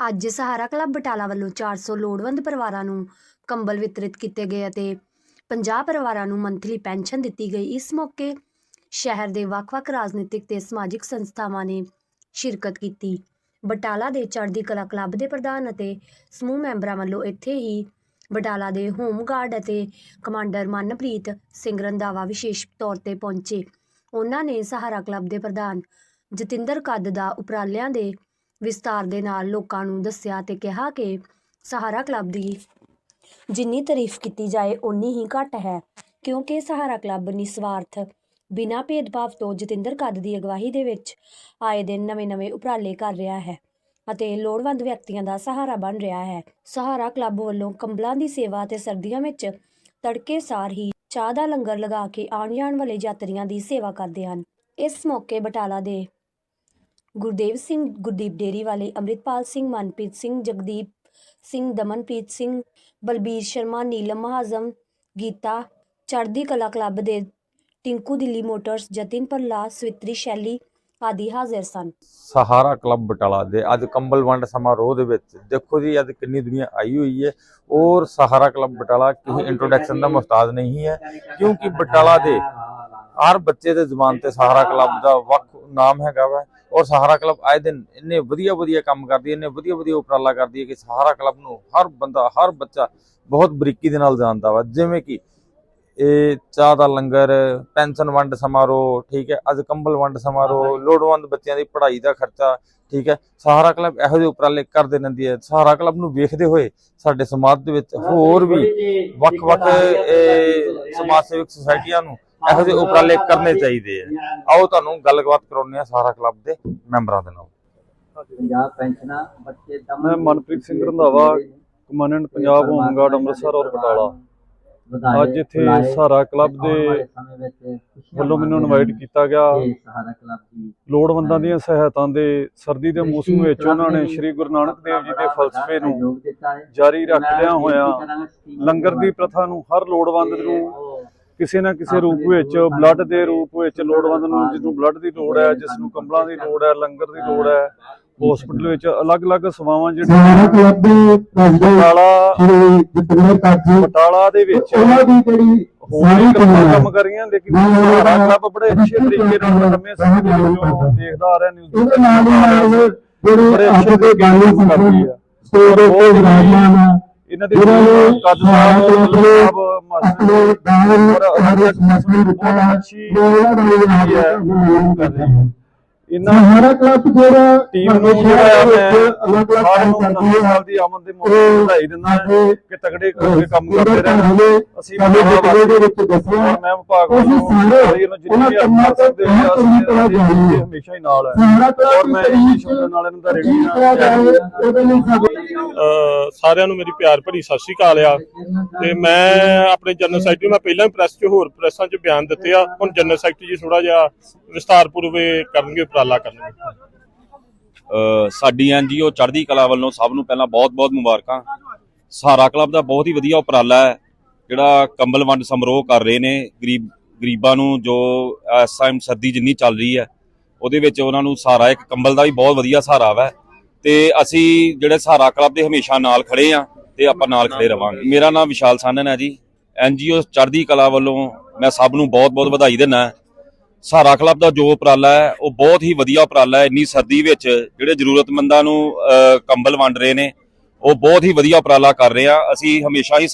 ਅੱਜ ਸਹਾਰਾ ਕਲੱਬ ਬਟਾਲਾ ਵੱਲੋਂ 400 ਲੋੜਵੰਦ ਪਰਿਵਾਰਾਂ ਨੂੰ ਕੰਬਲ ਵਿਤਰਿਤ ਕੀਤੇ ਗਏ ਅਤੇ 50 ਪਰਿਵਾਰਾਂ ਨੂੰ ਮੰਥਲੀ ਪੈਨਸ਼ਨ ਦਿੱਤੀ ਗਈ। ਇਸ ਮੌਕੇ ਸ਼ਹਿਰ ਦੇ ਵੱਖ-ਵੱਖ ਰਾਜਨੀਤਿਕ ਤੇ ਸਮਾਜਿਕ ਸੰਸਥਾਵਾਂ ਨੇ ਸ਼ਿਰਕਤ ਕੀਤੀ। ਬਟਾਲਾ ਦੇ ਚੜ੍ਹਦੀ ਕਲਾ ਕਲੱਬ ਦੇ ਪ੍ਰਧਾਨ ਅਤੇ ਸਮੂਹ ਮੈਂਬਰਾਂ ਵੱਲੋਂ ਇੱਥੇ ਹੀ ਬਟਾਲਾ ਦੇ ਹੋਮ ਗਾਰਡ ਅਤੇ ਕਮਾਂਡਰ ਮਨਪ੍ਰੀਤ ਸਿੰਘ ਰੰਧਾਵਾ ਵਿਸ਼ੇਸ਼ ਤੌਰ ਤੇ ਪਹੁੰਚੇ। ਉਹਨਾਂ ਨੇ ਸਹਾਰਾ ਕਲੱਬ ਦੇ ਪ੍ਰਧਾਨ ਜਤਿੰਦਰ ਕੱਦ ਦਾ ਉਪਰਾਲਿਆਂ ਦੇ ਵਿਸਤਾਰ ਦੇ ਨਾਲ ਲੋਕਾਂ ਨੂੰ ਦੱਸਿਆ ਤੇ ਕਿਹਾ ਕਿ ਸਹਾਰਾ ਕਲੱਬ ਦੀ ਜਿੰਨੀ ਤਾਰੀਫ ਕੀਤੀ ਜਾਏ ਉਨੀ ਹੀ ਘੱਟ ਹੈ। ਕਿਉਂਕਿ ਸਹਾਰਾ ਕਲੱਬ ਨਿਸਵਾਰਥ ਬਿਨਾਂ ਭੇਦਭਾਵ ਤੋਂ ਜਤਿੰਦਰ ਕੱਦ ਦੀ ਅਗਵਾਈ ਦੇ ਵਿੱਚ ਆਏ ਦਿਨ ਨਵੇਂ-ਨਵੇਂ ਉਪਰਾਲੇ ਕਰ ਰਿਹਾ ਹੈ ਅਤੇ ਲੋੜਵੰਦ ਵਿਅਕਤੀਆਂ ਦਾ ਸਹਾਰਾ ਬਣ ਰਿਹਾ ਹੈ। ਸਹਾਰਾ ਕਲੱਬ ਵੱਲੋਂ ਕੰਬਲਾਂ ਦੀ ਸੇਵਾ ਅਤੇ ਸਰਦੀਆਂ ਵਿੱਚ ਤੜਕੇ ਸਾਰ ਹੀ ਚਾਹ ਦਾ ਲੰਗਰ ਲਗਾ ਕੇ ਆਉਣ ਜਾਣ ਵਾਲੇ ਯਾਤਰੀਆਂ ਦੀ ਸੇਵਾ ਕਰਦੇ ਹਨ। ਇਸ ਮੌਕੇ ਬਟਾਲਾ ਦੇ ਗੁਰਦੇਵ ਸਿੰਘ, ਗੁਰਦੀਪ ਡੇਰੀ ਵਾਲੇ, ਅੰਮ੍ਰਿਤਪਾਲ ਸਿੰਘ, ਮਨਪ੍ਰੀਤ ਸਿੰਘ, ਜਗਦੀਪ ਸਿੰਘ, ਦਮਨਪ੍ਰੀਤ ਸਿੰਘ, ਬਲਬੀਰ ਸ਼ਰਮਾ, ਨੀਲਮ ਮਹਾਜ਼ਮ ਗੀਤਾ, ਚੜ੍ਹਦੀ ਕਲਾ ਕਲੱਬ ਦੇ ਟਿੰਕੂ ਦਿੱਲੀ ਮੋਟਰਸ, ਜਤਿਨ ਪ੍ਰਲਾ ਸਵਿਤਰੀ ਸ਼ੈਲੀ ਆਦਿ ਹਾਜ਼ਰ ਸਨ। ਸਹਾਰਾ ਕਲੱਬ ਬਟਾਲਾ ਦੇ ਅੱਜ ਕੰਬਲ ਵੰਡ ਸਮਾਰੋਹ ਦੇ ਵਿੱਚ। ਦੇਖੋ ਜੀ, ਅੱਜ ਕਿੰਨੀ ਦੁਨੀਆ ਆਈ ਹੋਈ ਹੈ ਔਰ ਸਹਾਰਾ ਕਲੱਬ ਬਟਾਲਾ ਕਿਸੇ ਇੰਟਰੋਡਕਸ਼ਨ ਦਾ ਮੁਹਤਾਜ ਨਹੀਂ ਹੈ, ਕਿਉਂਕਿ ਬਟਾਲਾ ਦੇ ਹਰ ਬੱਚੇ ਦੇ ਜ਼ੁਬਾਨ ਤੇ ਸਹਾਰਾ ਕਲੱਬ ਦਾ ਵੱਖ ਨਾਮ ਹੈਗਾ ਵਾ। ਔਰ ਸਹਾਰਾ ਕਲੱਬ ਆਏ ਦਿਨ ਇੰਨੇ ਵਧੀਆ ਵਧੀਆ ਕੰਮ ਕਰਦੀ ਹੈ ਇੰਨੇ ਵਧੀਆ ਵਧੀਆ ਉਪਰਾਲਾ ਕਰਦੀ ਹੈ ਕਿ ਸਹਾਰਾ ਕਲੱਬ ਨੂੰ ਹਰ ਬੰਦਾ ਹਰ ਬੱਚਾ ਬਹੁਤ ਬਰੀਕੀ ਦੇ ਨਾਲ ਜਾਣਦਾ ਵਾ। ਜਿਵੇਂ ਕਿ ਇਹ ਚਾਹ ਦਾ ਲੰਗਰ ਪੈਨਸ਼ਨ ਵੰਡ ਸਮਾਰੋਹ ਠੀਕ ਹੈ ਅੱਜ ਕੰਬਲ ਵੰਡ ਸਮਾਰੋਹ ਲੋੜਵੰਦ ਬੱਚਿਆਂ ਦੀ ਪੜ੍ਹਾਈ ਦਾ ਖਰਚਾ ਠੀਕ ਹੈ। ਸਹਾਰਾ ਕਲੱਬ ਇਹੋ ਜਿਹੇ ਉਪਰਾਲੇ ਕਰਦੇ ਰਹਿੰਦੀ ਹੈ। ਸਹਾਰਾ ਕਲੱਬ ਨੂੰ ਵੇਖਦੇ ਹੋਏ ਸਾਡੇ ਸਮਾਜ ਦੇ ਵਿੱਚ ਹੋਰ ਵੀ ਵੱਖ-ਵੱਖ ਇਹ ਸਮਾਜ ਸੇਵਕ ਸੁਸਾਇਟੀਆਂ ਨੂੰ ਇਹੋ ਜਿਹੇ ਉਪਰਾਲੇ ਕਰਨੇ ਚਾਹੀਦੇ ਆ। ਆਓ ਤੁਹਾਨੂੰ ਗੱਲਬਾਤ ਕਰਾਉਂਦੇ ਆ ਸਹਾਰਾ ਕਲੱਬ ਦੇ ਮੈਂਬਰਾਂ ਦੇ ਨਾਲ। ਪੰਜਾਬ ਪੈਨਸ਼ਨਾਂ ਬੱਚੇ ਦਮ ਮੈਂ Manpreet Singh Randhawa commandant Punjab home guard Amritsar ਔਰ ਬਟਾਲਾ। ਅੱਜ ਇੱਥੇ ਸਹਾਰਾ ਕਲੱਬ ਦੇ ਵੱਲੋਂ ਮੈਨੂੰ ਇਨਵਾਈਟ ਕੀਤਾ ਗਿਆ। ਸਹਾਰਾ ਕਲੱਬ ਦੀ ਲੋੜਵੰਦਾਂ ਦੀਆਂ ਸਹਾਇਤਾ ਦੇ ਸਰਦੀ ਦੇ ਮੌਸਮ ਵਿੱਚ ਉਹਨਾਂ ਨੇ ਸ੍ਰੀ ਗੁਰੂ ਨਾਨਕ ਦੇਵ ਜੀ ਦੇ ਫਲਸਫੇ ਨੂੰ ਜਾਰੀ ਰੱਖਦਿਆਂ ਹੋਇਆਂ। ਲੰਗਰ ਦੀ ਪ੍ਰਥਾ ਨੂੰ ਹਰ ਲੋੜਵੰਦ ਨੂੰ ਕਿਸੇ ਨਾ ਕਿਸੇ ਰੂਪ ਵਿੱਚ ਬਲੱਡ ਦੇ ਰੂਪ ਵਿੱਚ ਲੋੜਵੰਦ ਨੂੰ ਜਿਸ ਨੂੰ ਬਲੱਡ ਦੀ ਲੋੜ ਹੈ ਜਿਸ ਨੂੰ ਕੰਬਲਾਂ ਦੀ ਲੋੜ ਹੈ ਲੰਗਰ ਦੀ ਲੋੜ ਹੈ ਹਸਪੀਟਲ ਵਿੱਚ ਅਲੱਗ-ਅਲੱਗ ਸੇਵਾਵਾਂ ਜਿਹੜੀਆਂ ਕਲੱਬ ਦੇ ਪ੍ਰੈਜ਼ੀਡੈਂਟ ਬਟਾਲਾ ਸ਼੍ਰੀ ਜਤਿੰਦਰ ਕਾਜੀ ਬਟਾਲਾ ਦੇ ਵਿੱਚ ਉਹਨਾਂ ਦੀ ਜਿਹੜੀ ਹੋਰ ਸਾਰੀ ਵੀ ਕੰਮ ਕਰ ਰਹੀਆਂ ਲੇਕਿਨ ਸਾਰਾ ਕਲੱਬ ਬੜੇ ਅੱਛੇ ਤਰੀਕੇ ਨਾਲ ਸਮੇਂ ਦੇ ਵਿੱਚੋਂ ਦੇਖਦਾ ਆ ਰਿਹਾ ਨਿਊਜ਼ ਉਹਦੇ ਨਾਲ ਹੀ ਨਾਲ ਜਿਹੜੇ ਅੱਜ ਦੇ ਗਾਣੇ ਸਟੇਜ ਵਿਰਾਜਮਾਨ ਇਹਨਾਂ ਦੇ ਕੱਦ ਸਾਹਿਬ ਮਾਸਟਰ ਸਮਾਜ ਨੂੰ ਦਿੱਤਾ ਹੈ ਅੱਛੀ ਇਹਨਾਂ ਸਹਾਰਾ ਕਲੱਬ ਜਿਹੜਾ ਟੀਮ ਨੂੰ ਜਿਹੜਾ ਅਲੱਗ ਅਲੱਗ ਸਾਰਿਆਂ ਕੰਮ ਨੂੰ ਕਰਦੀ ਹੈ। ਸਾਲ ਦੀ ਮੌਕੇ ਤੇ ਵਧਾਈ ਦਿੰਦਾ ਹਾਂ ਕਿ ਤਗੜੇ ਕਰਕੇ ਕੰਮ ਕਰਦੇ ਰਹਿਣ। ਅਸੀਂ ਬਟਾਲੇ ਦੇ ਵਿੱਚ ਦੱਸਿਆ ਮੈਂ ਵਿਭਾਗ ਵੱਲੋਂ ਸਾਰੇ ਸਾਰੀ ਨੂੰ ਉਹਨਾਂ ਕੰਮਾਂ ਤੇ ਬਹੁਤ ਚੰਗੀ ਤਰ੍ਹਾਂ ਜਾਣੀਏ। ਹਮੇਸ਼ਾ ਹੀ ਨਾਲ ਹੈ। ਸਹਾਰਾ ਕਲੱਬ ਮੈਂ ਸ਼ਬਦ ਨਾਲ ਇਹਨਾਂ ਦਾ ਰੇਡੀ ਸਾਰਿਆਂ ਨੂੰ ਮੇਰੀ ਪਿਆਰ ਭਰੀ ਸਤਿ ਸ਼੍ਰੀ ਅਕਾਲ ਆ। ਤੇ ਮੈਂ ਆਪਣੇ ਜਨਰਲ ਸੈਕਟਰੀ ਮੈਂ ਪਹਿਲਾਂ ਹੀ ਪ੍ਰੈਸ 'ਚ ਹੋਰ ਪ੍ਰੈਸਾਂ 'ਚ ਬਿਆਨ ਦਿੱਤੇ ਆ। ਹੁਣ ਜਨਰਲ ਸੈਕਟਰੀ ਜੀ ਥੋੜਾ ਜਿਹਾ ਵਿਸਤਾਰਪੂਰਵੇ ਕਰਨਗੇ ਉਪਰਾਲਾ ਕਰਨਗੇ। ਅ, ਸਾਡੀ ਐਨਜੀਓ ਚੜ੍ਹਦੀ ਕਲਾ ਵੱਲੋਂ ਸਭ ਨੂੰ ਪਹਿਲਾਂ ਬਹੁਤ-ਬਹੁਤ ਮੁਬਾਰਕਾਂ। ਸਹਾਰਾ ਕਲੱਬ ਦਾ ਬਹੁਤ ਹੀ ਵਧੀਆ ਉਪਰਾਲਾ ਹੈ ਜਿਹੜਾ ਕੰਬਲ ਵੰਡ ਸਮਾਰੋਹ ਕਰ ਰਹੇ ਨੇ। ਗਰੀਬ ਗਰੀਬਾਂ ਨੂੰ ਜੋ ਇਸ ਟਾਈਮ ਸਰਦੀ ਜਿੰਨੀ ਚੱਲ ਰਹੀ ਹੈ ਉਹਦੇ ਵਿੱਚ ਉਹਨਾਂ ਨੂੰ ਸਹਾਰਾ ਇੱਕ ਕੰਬਲ ਦਾ ਵੀ ਬਹੁਤ ਵਧੀਆ ਸਹਾਰਾ ਵਾ। ਤੇ ਅਸੀਂ ਜਿਹੜੇ ਸਹਾਰਾ ਕਲੱਬ ਦੇ ਹਮੇਸ਼ਾ ਨਾਲ ਖੜੇ ਆ ਤੇ ਆਪਾਂ ਨਾਲ ਖੜੇ ਰਵਾਂਗੇ। ਮੇਰਾ ਨਾਮ ਵਿਸ਼ਾਲ ਸਾਨਨ ਹੈ ਜੀ। ਐਨਜੀਓ ਚੜ੍ਹਦੀ ਕਲਾ ਵੱਲੋਂ ਮੈਂ ਸਭ ਨੂੰ ਬਹੁਤ-ਬਹੁਤ ਵਧਾਈ ਦਿੰਦਾ। ਸਹਾਰਾ ਕਲੱਬ ਦਾ ਜੋ ਉਪਰਾਲਾ ਹੈ ਉਹ ਬਹੁਤ ਹੀ ਵਧੀਆ ਉਪਰਾਲਾ ਹੈ। ਇੰਨੀ ਸਰਦੀ ਵਿੱਚ ਜਿਹੜੇ ਜ਼ਰੂਰਤਮੰਦਾਂ ਨੂੰ ਅਹ, ਕੰਬਲ ਵੰਡ ਰਹੇ ਨੇ ਉਹ ਬਹੁਤ ਹੀ ਵਧੀਆ ਉਪਰਾਲਾ ਕਰ ਰਹੇ ਆ। ਅਸੀਂ ਹਮੇਸ਼ਾ ਹੀ